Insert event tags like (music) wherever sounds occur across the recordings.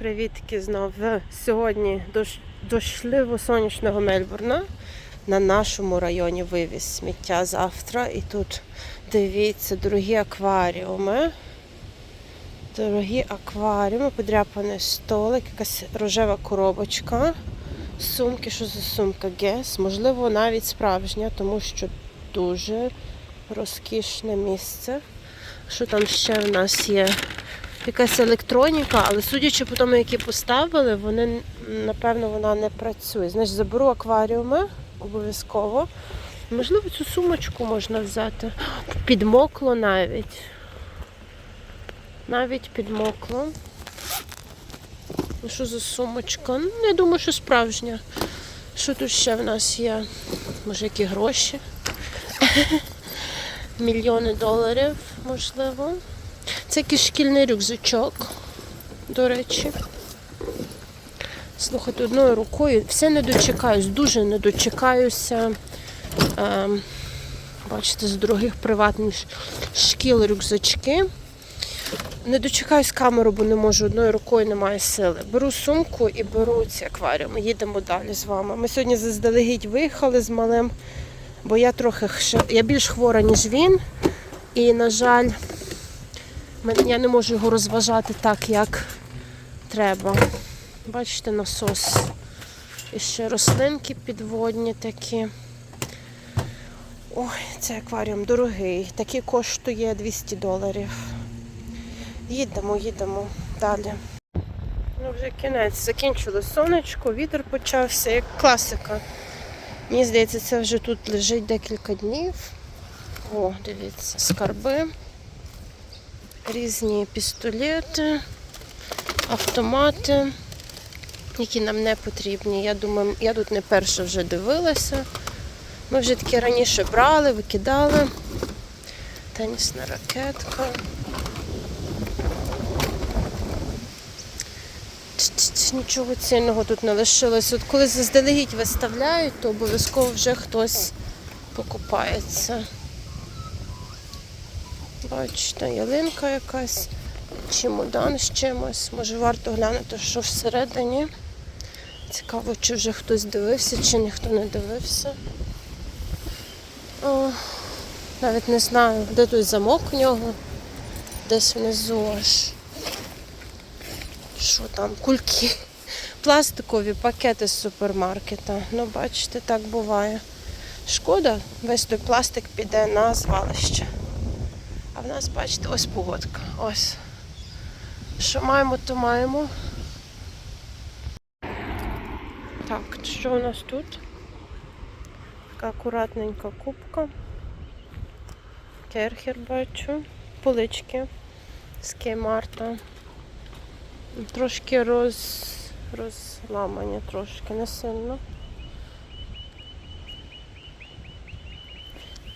Привітки знов. Сьогодні дош- дошливо сонячного Мельбурна на нашому районі вивіз сміття завтра. І тут дивіться, дорогі акваріуми. Дорогі акваріуми, подряпаний столик, якась рожева коробочка. Сумки, що за сумка? Гес. Можливо, навіть справжня, тому що дуже розкішне місце. Що там ще в нас є? Якась електроніка, але судячи по тому, які поставили, вони напевно вона не працює. Значить, заберу акваріуми обов'язково. Можливо, цю сумочку можна взяти. Підмокло навіть. Навіть підмокло. Ну, Що за сумочка? Ну, я думаю, що справжня. Що тут ще в нас є? Може, які гроші? (laughs) Мільйони доларів, можливо. Це якийсь шкільний рюкзачок, до речі. Слухайте, одною рукою все не дочекаюсь, дуже не дочекаюся. Е, бачите, з дорогих приватних шкіл рюкзачки. Не дочекаюсь камеру, бо не можу одною рукою немає сили. Беру сумку і беру ці акваріуми. Їдемо далі з вами. Ми сьогодні заздалегідь виїхали з малим, бо я трохи я більш хвора, ніж він. І, на жаль, Я не можу його розважати так, як треба. Бачите, насос. І ще рослинки підводні такі. Ой, цей акваріум дорогий. Такий коштує 200 доларів. Їдемо, їдемо далі. Ну, вже кінець. Закінчило сонечко, вітер почався, як класика. Мені здається, це вже тут лежить декілька днів. О, дивіться, скарби різні пістолети, автомати, які нам не потрібні. Я думаю, я тут не перша вже дивилася. Ми вже такі раніше брали, викидали. Тенісна ракетка. Нічого цінного тут не лишилось. От коли заздалегідь виставляють, то обов'язково вже хтось покупається. Бачите, ялинка якась, чемодан з чимось. Може варто глянути, що всередині. Цікаво, чи вже хтось дивився, чи ніхто не дивився. О, навіть не знаю, де той замок в нього. Десь внизу аж. Що там? Кульки. Пластикові пакети з супермаркета. Ну, бачите, так буває. Шкода, весь той пластик піде на звалище. А в нас, бачите, ось погодка. Ось. Що маємо, то маємо. Так, що у нас тут? Така акуратненька кубка. Керхер бачу. Полички з Кеймарта. Трошки роз... розламані, трошки, не сильно.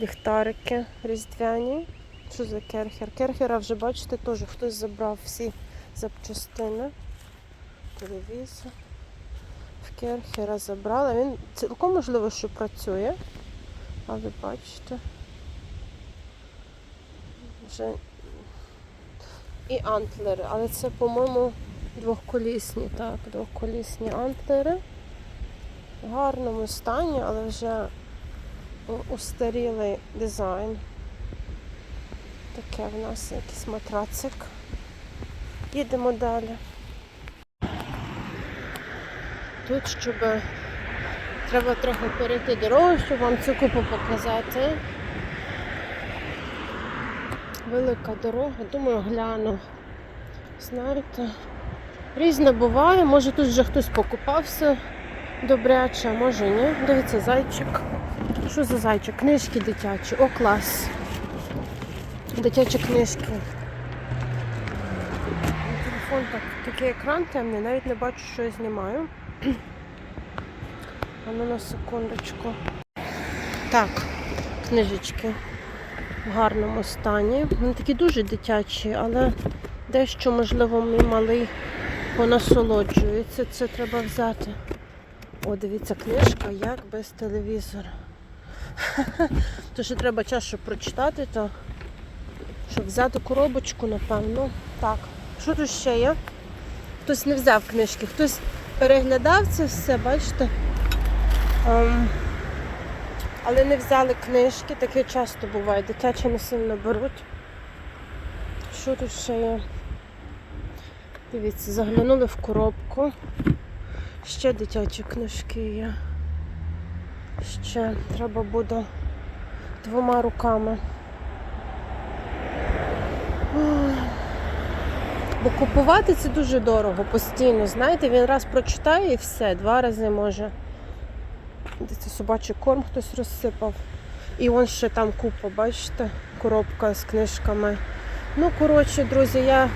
Ліхтарики різдвяні. Що за керхер? Керхера вже, бачите, теж хтось забрав всі запчастини. Телевізор. В керхера забрали. Він цілком можливо, що працює. Але бачите. Вже і антлери. Але це, по-моєму, двохколісні. Так, двохколісні антлери. В гарному стані, але вже устарілий дизайн. Таке в нас якийсь матрацик. Їдемо далі. Тут, щоб треба трохи перейти дорогу, щоб вам цю купу показати. Велика дорога, думаю, гляну. Знаєте, різне буває, може тут вже хтось покупався добряче, а може ні. Дивіться, зайчик. Що за зайчик? Книжки дитячі, о клас. Дитячі книжки. Телефон так, такий екран темний, навіть не бачу, що я знімаю. А ну на секундочку. Так, книжечки в гарному стані. Вони такі дуже дитячі, але дещо, можливо, мій малий понасолоджується. Це треба взяти. О, дивіться, книжка як без телевізора. (laughs) То ще треба час, щоб прочитати, то щоб взяти коробочку, напевно. Так, що тут ще є? хтось не взяв книжки, хтось переглядав це все, бачите. Ем, але не взяли книжки, таке часто буває. Дитячі не сильно беруть. Що тут ще є? Дивіться, заглянули в коробку. Ще дитячі книжки є. Ще треба буде двома руками. Бо купувати це дуже дорого постійно. Знаєте, він раз прочитає і все, два рази може. Це собачий корм хтось розсипав. І он ще там купа, бачите, коробка з книжками. Ну, коротше, друзі, я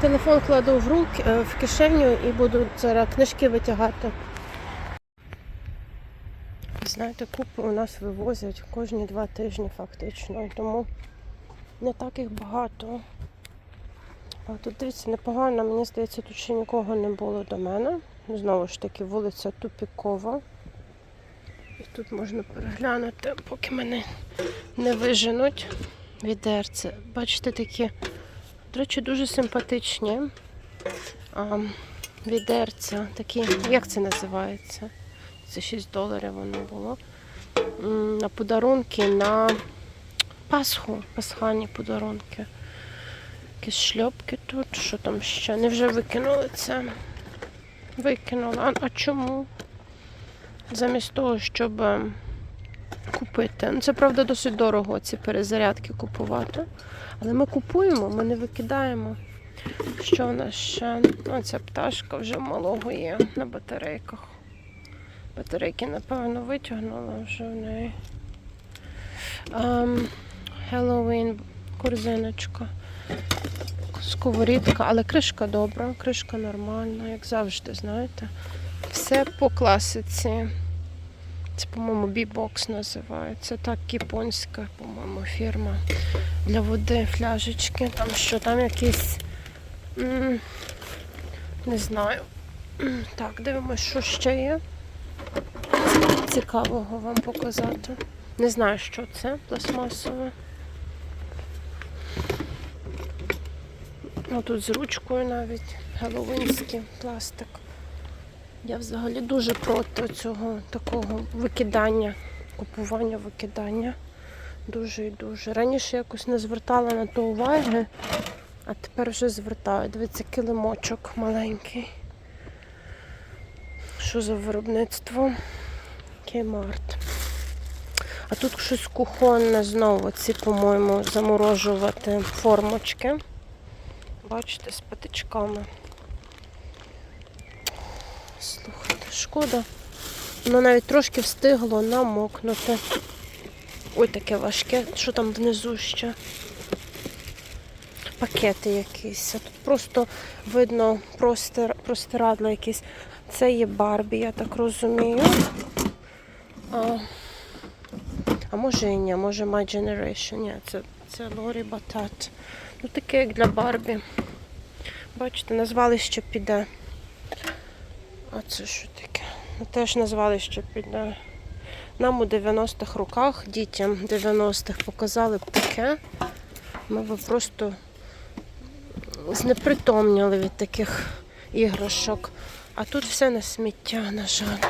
телефон кладу в руки, е, в кишеню і буду зараз книжки витягати. Знаєте, купи у нас вивозять кожні два тижні фактично. Тому не так їх багато. Тут дивіться, непогано, мені здається, тут ще нікого не було до мене. Знову ж таки, вулиця Тупікова. І тут можна переглянути, поки мене не виженуть відерце. Бачите, такі, до речі, дуже симпатичні а, відерця. Такі, як це називається? Це 6 доларів воно було. На подарунки на Пасху, пасхальні подарунки. Якісь шльопки тут, що там ще? Не вже викинули це. Викинули. А, чому? Замість того, щоб е, купити. Ну, це правда досить дорого ці перезарядки купувати. Але ми купуємо, ми не викидаємо. Що в нас ще? Ну, ця пташка вже малого є на батарейках. Батарейки, напевно, витягнула вже в неї. Ем, Halloween корзиночка. Сковорідка, але кришка добра, кришка нормальна, як завжди, знаєте. Все по класиці. Це, по-моєму, бібокс називається. Так, японська, по-моєму, фірма для води, фляжечки. Там що, там якісь. Не знаю. Так, дивимося, що ще є. Цікавого вам показати. Не знаю, що це пластмасове. Ну тут з ручкою навіть геловинський пластик. Я взагалі дуже проти цього такого викидання, купування, викидання. Дуже і дуже. Раніше якось не звертала на то уваги, а тепер вже звертаю. Дивіться, килимочок маленький. Що за виробництво? Кеймарт. А тут щось кухонне знову, ці, по-моєму, заморожувати формочки. Бачите, з патичками. Слухайте, шкода. Воно навіть трошки встигло намокнути. Ой, таке важке. Що там внизу ще? Пакети якісь. Тут просто видно простир, простирадла якісь. Це є Барбі, я так розумію. А, а може і ні, може My Generation. Ні, це, це Лорі Батат. Ну таке як для Барбі. Бачите, назвали, що піде. А це що таке? Ну, Теж назвали, що піде. Нам у 90-х роках, дітям 90-х показали б таке. Ми б просто знепритомніли від таких іграшок. А тут все на сміття, на жаль.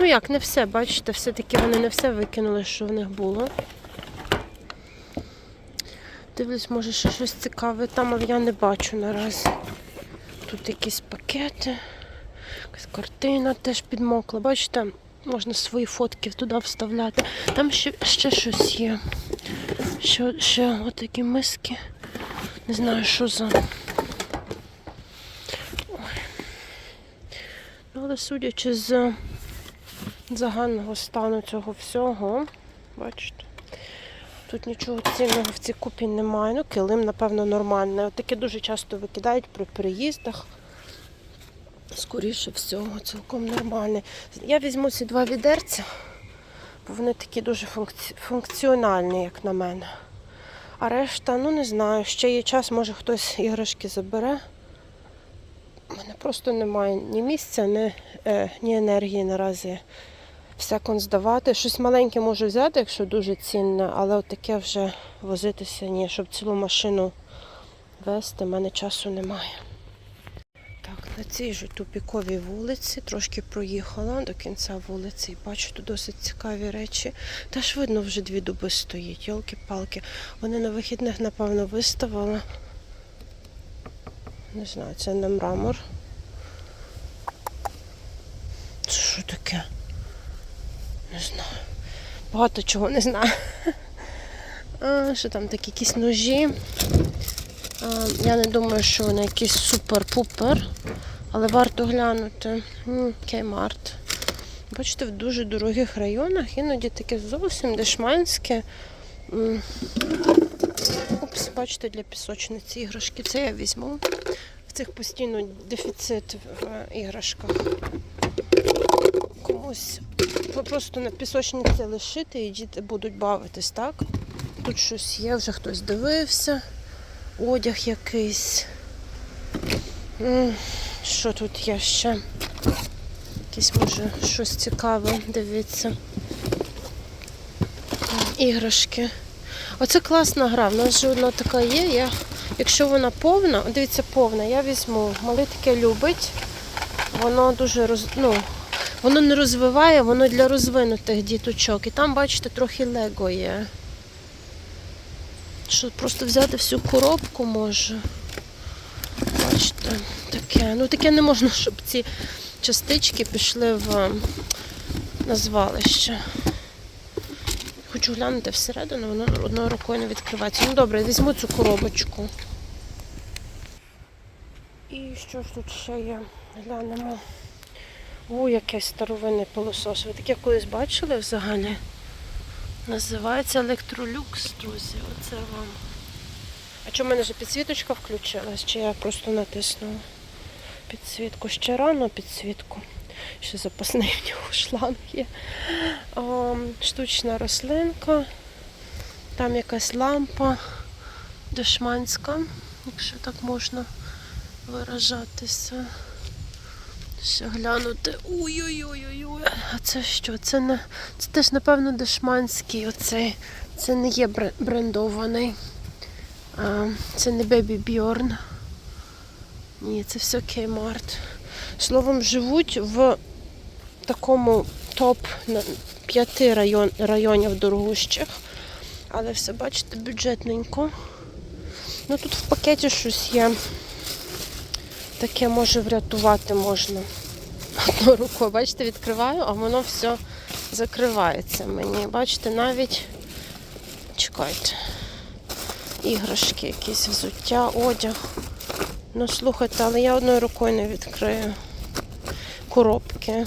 Ну як, не все, бачите, все-таки вони не все викинули, що в них було. Дивлюсь, може ще щось цікаве там, але я не бачу наразі. Тут якісь пакети, якась картина теж підмокла. Бачите, можна свої фотки туди вставляти. Там ще, ще щось є. Ще, ще отакі миски. Не знаю, що за. Ну, але судячи з загального стану цього всього, бачите. Тут нічого цінного в цій купі немає. Ну, килим, напевно, нормальний. От таке дуже часто викидають при переїздах. Скоріше всього, цілком нормальний. Я візьму ці два відерця, бо вони такі дуже функці... функціональні, як на мене. А решта, ну не знаю, ще є час, може хтось іграшки забере. У мене просто немає ні місця, ні, е, ні енергії наразі всякон здавати. Щось маленьке можу взяти, якщо дуже цінне, але от таке вже возитися ні, щоб цілу машину вести, в мене часу немає. Так, на цій же тупіковій вулиці, трошки проїхала до кінця вулиці і бачу тут досить цікаві речі. Та ж видно, вже дві дуби стоїть, йолки-палки. Вони на вихідних, напевно, виставили. Не знаю, це не мрамор. Це що таке? Не знаю. Багато чого не знаю. Що там такі якісь ножі? Я не думаю, що вони якісь супер-пупер, але варто глянути. Кеймарт. Бачите, в дуже дорогих районах іноді таке зовсім дешманське. Упс, бачите, для пісочниці іграшки. Це я візьму. В цих постійно дефіцит в е, іграшках. Комусь просто на пісочниці лишити і діти будуть бавитись, так? Тут щось є, вже хтось дивився. Одяг якийсь. Що тут є ще? Якесь може щось цікаве, дивіться. Іграшки. Оце класна гра. В нас же одна така є. Я, якщо вона повна, дивіться, повна, я візьму. Малий таке любить. Воно дуже роз, ну, воно не розвиває, воно для розвинутих діточок. І там, бачите, трохи лего є. Що просто взяти всю коробку може. Бачите, таке. Ну таке не можна, (laughs) щоб ці частички пішли в е, на звалище. Хочу глянути всередину, воно одною рукою не відкривається. Ну добре, візьму цю коробочку. І що ж тут ще є? Глянемо. О, якийсь старовинний пилосос. Ви таке колись бачили взагалі? Називається Електролюкс, друзі. Оце вам. А чому в мене вже підсвіточка включилась? Чи я просто натиснула підсвітку? Ще рано підсвітку. Ще запасний в нього шланг є. А, штучна рослинка. Там якась лампа дешманська, якщо так можна виражатися. Ще глянути. Ой-ой-ой-ой. А це що? Це не це теж, напевно, дешманський оцей. Це не є брендований. А, це не Baby Bjorn. Ні, це все Kmart. Словом, живуть в такому топ п'яти район, районів дорогущих. Але все, бачите, бюджетненько. Ну тут в пакеті щось є. Таке може врятувати можна. Одною рукою, бачите, відкриваю, а воно все закривається мені. Бачите, навіть чекайте. Іграшки, якісь взуття, одяг. Ну, слухайте, але я одною рукою не відкрию. Коробки.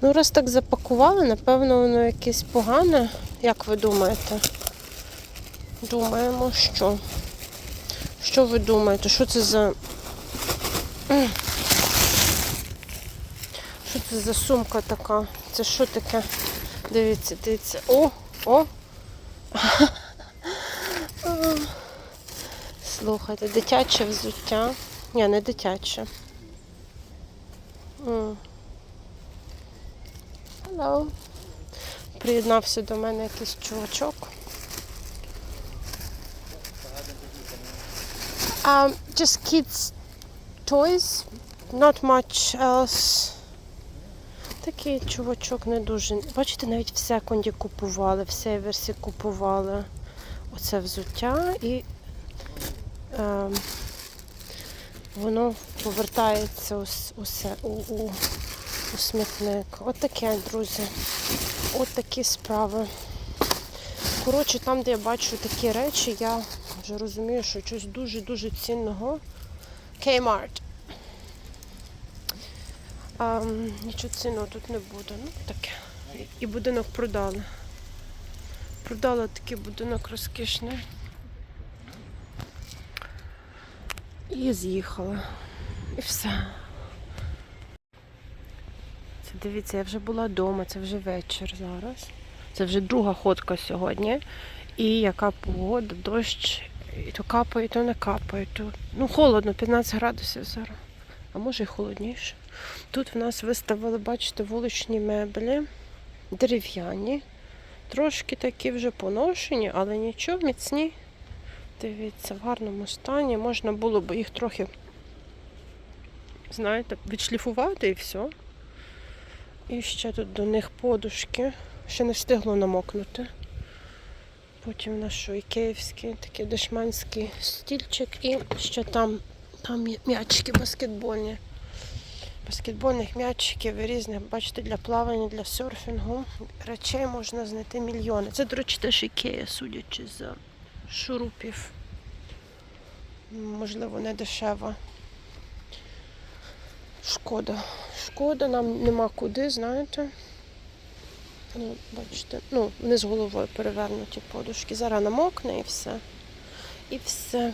Ну, раз так запакували, напевно, воно якесь погане. Як ви думаєте? Думаємо, що? Що ви думаєте? Що це за. Що це за сумка така? Це що таке? Дивіться, дивіться. О! О! Слухайте, дитяче взуття. Ні, не дитяче. Hello. Приєднався до мене якийсь чувачок. Um, just kids toys, not much else. Такий чувачок не дуже. Бачите, навіть в секунді купували, в северсі купували оце взуття і ем, воно повертається у, у, у, у, у смітник. От таке, друзі. От такі справи. Коротше, там, де я бачу такі речі, я вже розумію, що щось дуже-дуже цінного. Kmart. А, нічого цінного тут не буде. Ну, таке. І будинок продали. Продала такий будинок розкішний. І з'їхала. І все. Це дивіться, я вже була вдома, це вже вечір зараз. Це вже друга ходка сьогодні. І яка погода, дощ, і то капає, то не капає. То... Ну, холодно, 15 градусів зараз. А може і холодніше. Тут в нас виставили, бачите, вуличні меблі, дерев'яні. Трошки такі вже поношені, але нічого, міцні. Дивіться, в гарному стані. Можна було б їх трохи, знаєте, відшліфувати і все. І ще тут до них подушки. Ще не встигло намокнути. Потім наш ікеївський, такий дешманський стільчик. І ще там, там м'ячики баскетбольні. Баскетбольних м'ячиків і різних, бачите, для плавання, для серфінгу. Речей можна знайти мільйони. Це, до речі, теж ікея, судячи з шурупів. Можливо, не дешево. Шкода. Шкода, нам нема куди, знаєте. Ну, бачите, ну, не з головою перевернуті подушки. Зараз намокне і все. І все.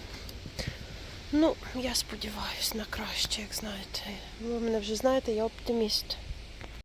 Ну, я сподіваюся на краще, як знаєте. Ви мене вже знаєте, я оптиміст.